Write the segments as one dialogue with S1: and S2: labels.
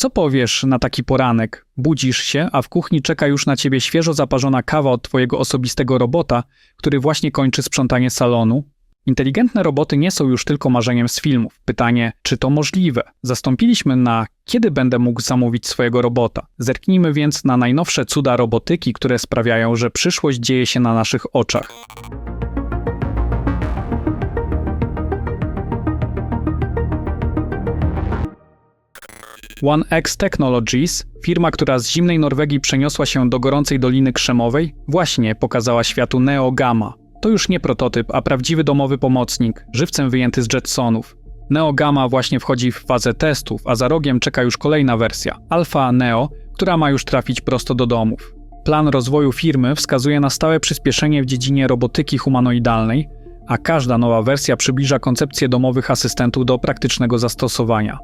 S1: Co powiesz na taki poranek? Budzisz się, a w kuchni czeka już na ciebie świeżo zaparzona kawa od twojego osobistego robota, który właśnie kończy sprzątanie salonu? Inteligentne roboty nie są już tylko marzeniem z filmów. Pytanie, czy to możliwe? Zastąpiliśmy na kiedy będę mógł zamówić swojego robota. Zerknijmy więc na najnowsze cuda robotyki, które sprawiają, że przyszłość dzieje się na naszych oczach. OneX Technologies, firma, która z zimnej Norwegii przeniosła się do gorącej Doliny Krzemowej, właśnie pokazała światu Neo Gamma. To już nie prototyp, a prawdziwy domowy pomocnik, żywcem wyjęty z Jetsonów. Neo Gamma właśnie wchodzi w fazę testów, a za rogiem czeka już kolejna wersja, Alpha Neo, która ma już trafić prosto do domów. Plan rozwoju firmy wskazuje na stałe przyspieszenie w dziedzinie robotyki humanoidalnej, a każda nowa wersja przybliża koncepcję domowych asystentów do praktycznego zastosowania.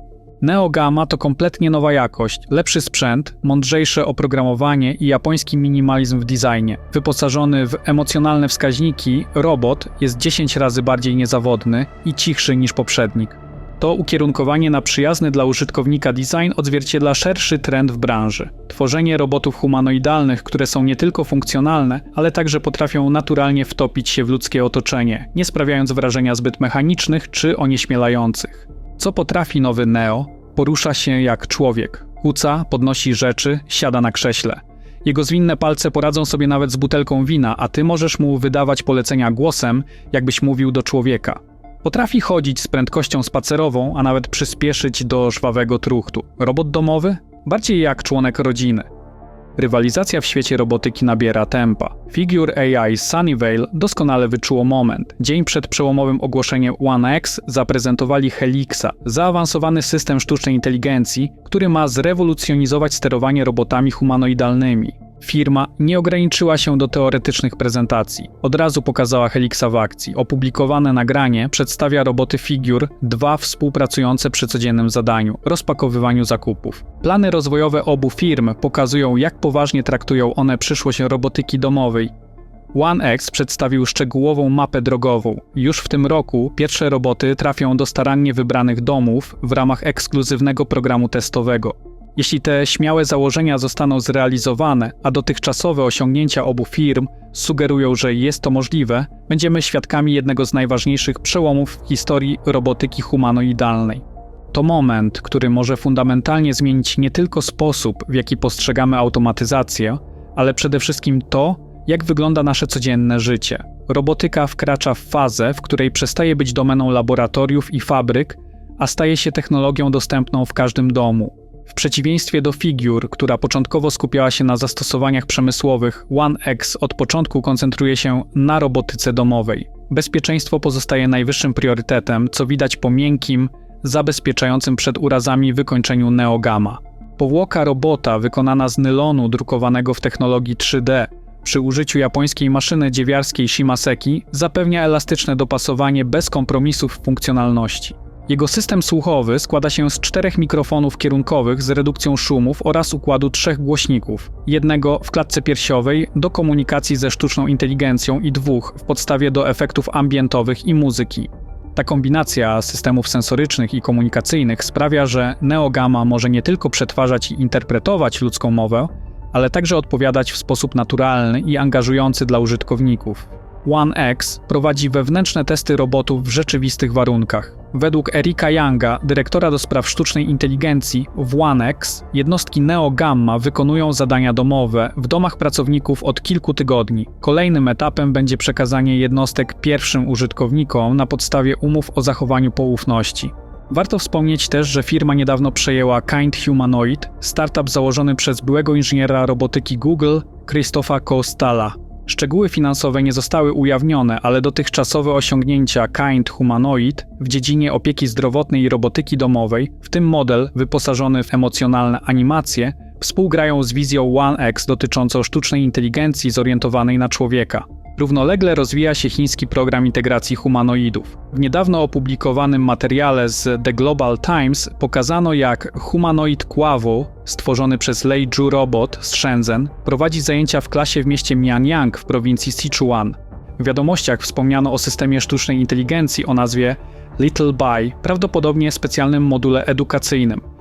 S1: NeoGamma to kompletnie nowa jakość, lepszy sprzęt, mądrzejsze oprogramowanie i japoński minimalizm w designie. Wyposażony w emocjonalne wskaźniki, robot jest 10 razy bardziej niezawodny i cichszy niż poprzednik. To ukierunkowanie na przyjazny dla użytkownika design odzwierciedla szerszy trend w branży. Tworzenie robotów humanoidalnych, które są nie tylko funkcjonalne, ale także potrafią naturalnie wtopić się w ludzkie otoczenie, nie sprawiając wrażenia zbyt mechanicznych czy onieśmielających. Co potrafi nowy Neo? Porusza się jak człowiek. Kuca, podnosi rzeczy, siada na krześle. Jego zwinne palce poradzą sobie nawet z butelką wina, a ty możesz mu wydawać polecenia głosem, jakbyś mówił do człowieka. Potrafi chodzić z prędkością spacerową, a nawet przyspieszyć do żwawego truchtu. Robot domowy? Bardziej jak członek rodziny. Rywalizacja w świecie robotyki nabiera tempa. Figure AI Sunnyvale doskonale wyczuło moment. Dzień przed przełomowym ogłoszeniem One X zaprezentowali Helixa, zaawansowany system sztucznej inteligencji, który ma zrewolucjonizować sterowanie robotami humanoidalnymi. Firma nie ograniczyła się do teoretycznych prezentacji. Od razu pokazała Helixa w akcji. Opublikowane nagranie przedstawia roboty Figure, dwa współpracujące przy codziennym zadaniu rozpakowywaniu zakupów. Plany rozwojowe obu firm pokazują, jak poważnie traktują one przyszłość robotyki domowej. OneX przedstawił szczegółową mapę drogową. Już w tym roku pierwsze roboty trafią do starannie wybranych domów w ramach ekskluzywnego programu testowego. Jeśli te śmiałe założenia zostaną zrealizowane, a dotychczasowe osiągnięcia obu firm sugerują, że jest to możliwe, będziemy świadkami jednego z najważniejszych przełomów w historii robotyki humanoidalnej. To moment, który może fundamentalnie zmienić nie tylko sposób, w jaki postrzegamy automatyzację, ale przede wszystkim to, jak wygląda nasze codzienne życie. Robotyka wkracza w fazę, w której przestaje być domeną laboratoriów i fabryk, a staje się technologią dostępną w każdym domu. W przeciwieństwie do Figure, która początkowo skupiała się na zastosowaniach przemysłowych, One X od początku koncentruje się na robotyce domowej. Bezpieczeństwo pozostaje najwyższym priorytetem, co widać po miękkim, zabezpieczającym przed urazami wykończeniu Neogama. Powłoka robota wykonana z nylonu drukowanego w technologii 3D przy użyciu japońskiej maszyny dziewiarskiej Shimaseki zapewnia elastyczne dopasowanie bez kompromisów funkcjonalności. Jego system słuchowy składa się z czterech mikrofonów kierunkowych z redukcją szumów oraz układu trzech głośników. Jednego w klatce piersiowej do komunikacji ze sztuczną inteligencją i dwóch w podstawie do efektów ambientowych i muzyki. Ta kombinacja systemów sensorycznych i komunikacyjnych sprawia, że NeoGamma może nie tylko przetwarzać i interpretować ludzką mowę, ale także odpowiadać w sposób naturalny i angażujący dla użytkowników. OneX prowadzi wewnętrzne testy robotów w rzeczywistych warunkach. Według Erika Younga, dyrektora do spraw sztucznej inteligencji w OneX, jednostki Neo Gamma wykonują zadania domowe w domach pracowników od kilku tygodni. Kolejnym etapem będzie przekazanie jednostek pierwszym użytkownikom na podstawie umów o zachowaniu poufności. Warto wspomnieć też, że firma niedawno przejęła Kind Humanoid, startup założony przez byłego inżyniera robotyki Google, Christopha Kostala. Szczegóły finansowe nie zostały ujawnione, ale dotychczasowe osiągnięcia Kind Humanoid w dziedzinie opieki zdrowotnej i robotyki domowej, w tym model wyposażony w emocjonalne animacje, współgrają z wizją One X dotyczącą sztucznej inteligencji zorientowanej na człowieka. Równolegle rozwija się chiński program integracji humanoidów. W niedawno opublikowanym materiale z The Global Times pokazano, jak humanoid Quavo, stworzony przez Lei Ju Robot z Shenzhen, prowadzi zajęcia w klasie w mieście Mianyang w prowincji Sichuan. W wiadomościach wspomniano o systemie sztucznej inteligencji o nazwie Little Bai, prawdopodobnie specjalnym module edukacyjnym.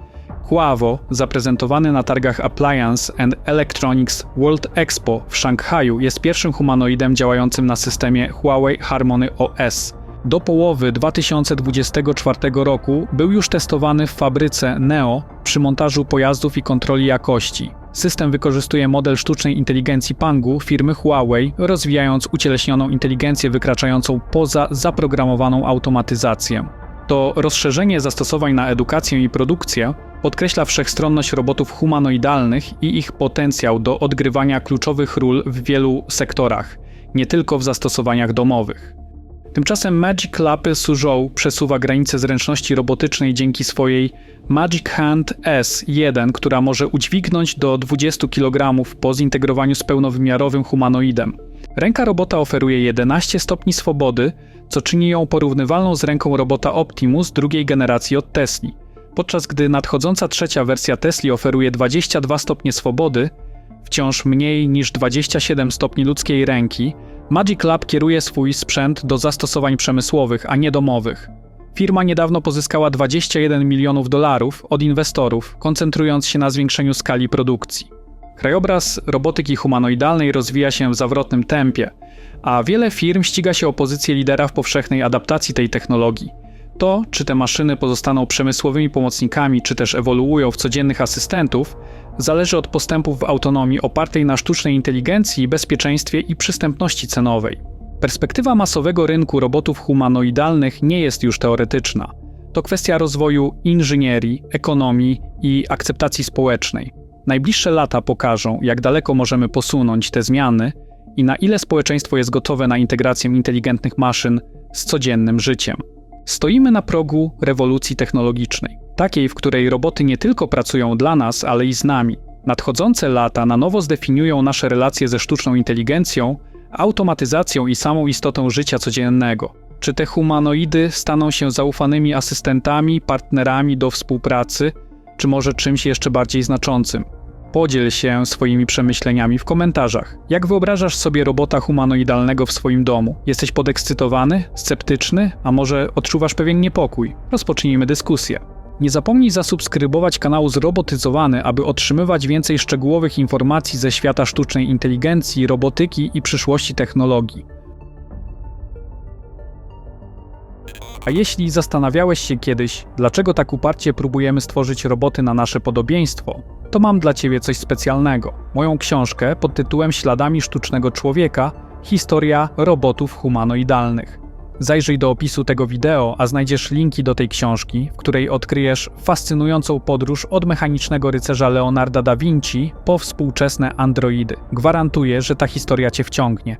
S1: Huawei, zaprezentowany na targach Appliance and Electronics World Expo w Szanghaju, jest pierwszym humanoidem działającym na systemie Huawei Harmony OS. Do połowy 2024 roku był już testowany w fabryce Neo przy montażu pojazdów i kontroli jakości. System wykorzystuje model sztucznej inteligencji Pangu firmy Huawei, rozwijając ucieleśnioną inteligencję wykraczającą poza zaprogramowaną automatyzację. To rozszerzenie zastosowań na edukację i produkcję podkreśla wszechstronność robotów humanoidalnych i ich potencjał do odgrywania kluczowych ról w wielu sektorach, nie tylko w zastosowaniach domowych. Tymczasem Magic Lapy Suzhou przesuwa granice zręczności robotycznej dzięki swojej Magic Hand S1, która może udźwignąć do 20 kg po zintegrowaniu z pełnowymiarowym humanoidem. Ręka robota oferuje 11 stopni swobody, co czyni ją porównywalną z ręką robota Optimus drugiej generacji od Tesli. Podczas gdy nadchodząca trzecia wersja Tesli oferuje 22 stopnie swobody, wciąż mniej niż 27 stopni ludzkiej ręki, Magic Lab kieruje swój sprzęt do zastosowań przemysłowych, a nie domowych. Firma niedawno pozyskała 21 milionów dolarów od inwestorów, koncentrując się na zwiększeniu skali produkcji. Krajobraz robotyki humanoidalnej rozwija się w zawrotnym tempie, a wiele firm ściga się o pozycję lidera w powszechnej adaptacji tej technologii. To, czy te maszyny pozostaną przemysłowymi pomocnikami, czy też ewoluują w codziennych asystentów, zależy od postępów w autonomii opartej na sztucznej inteligencji, bezpieczeństwie i przystępności cenowej. Perspektywa masowego rynku robotów humanoidalnych nie jest już teoretyczna. To kwestia rozwoju inżynierii, ekonomii i akceptacji społecznej. Najbliższe lata pokażą, jak daleko możemy posunąć te zmiany i na ile społeczeństwo jest gotowe na integrację inteligentnych maszyn z codziennym życiem. Stoimy na progu rewolucji technologicznej, takiej, w której roboty nie tylko pracują dla nas, ale i z nami. Nadchodzące lata na nowo zdefiniują nasze relacje ze sztuczną inteligencją, automatyzacją i samą istotą życia codziennego. Czy te humanoidy staną się zaufanymi asystentami, partnerami do współpracy, czy może czymś jeszcze bardziej znaczącym? Podziel się swoimi przemyśleniami w komentarzach. Jak wyobrażasz sobie robota humanoidalnego w swoim domu? Jesteś podekscytowany, sceptyczny, a może odczuwasz pewien niepokój? Rozpocznijmy dyskusję. Nie zapomnij zasubskrybować kanału Zrobotyzowany, aby otrzymywać więcej szczegółowych informacji ze świata sztucznej inteligencji, robotyki i przyszłości technologii. A jeśli zastanawiałeś się kiedyś, dlaczego tak uparcie próbujemy stworzyć roboty na nasze podobieństwo, to mam dla Ciebie coś specjalnego. Moją książkę pod tytułem Śladami sztucznego człowieka Historia robotów humanoidalnych. Zajrzyj do opisu tego wideo, a znajdziesz linki do tej książki, w której odkryjesz fascynującą podróż od mechanicznego rycerza Leonarda da Vinci po współczesne androidy. Gwarantuję, że ta historia Cię wciągnie.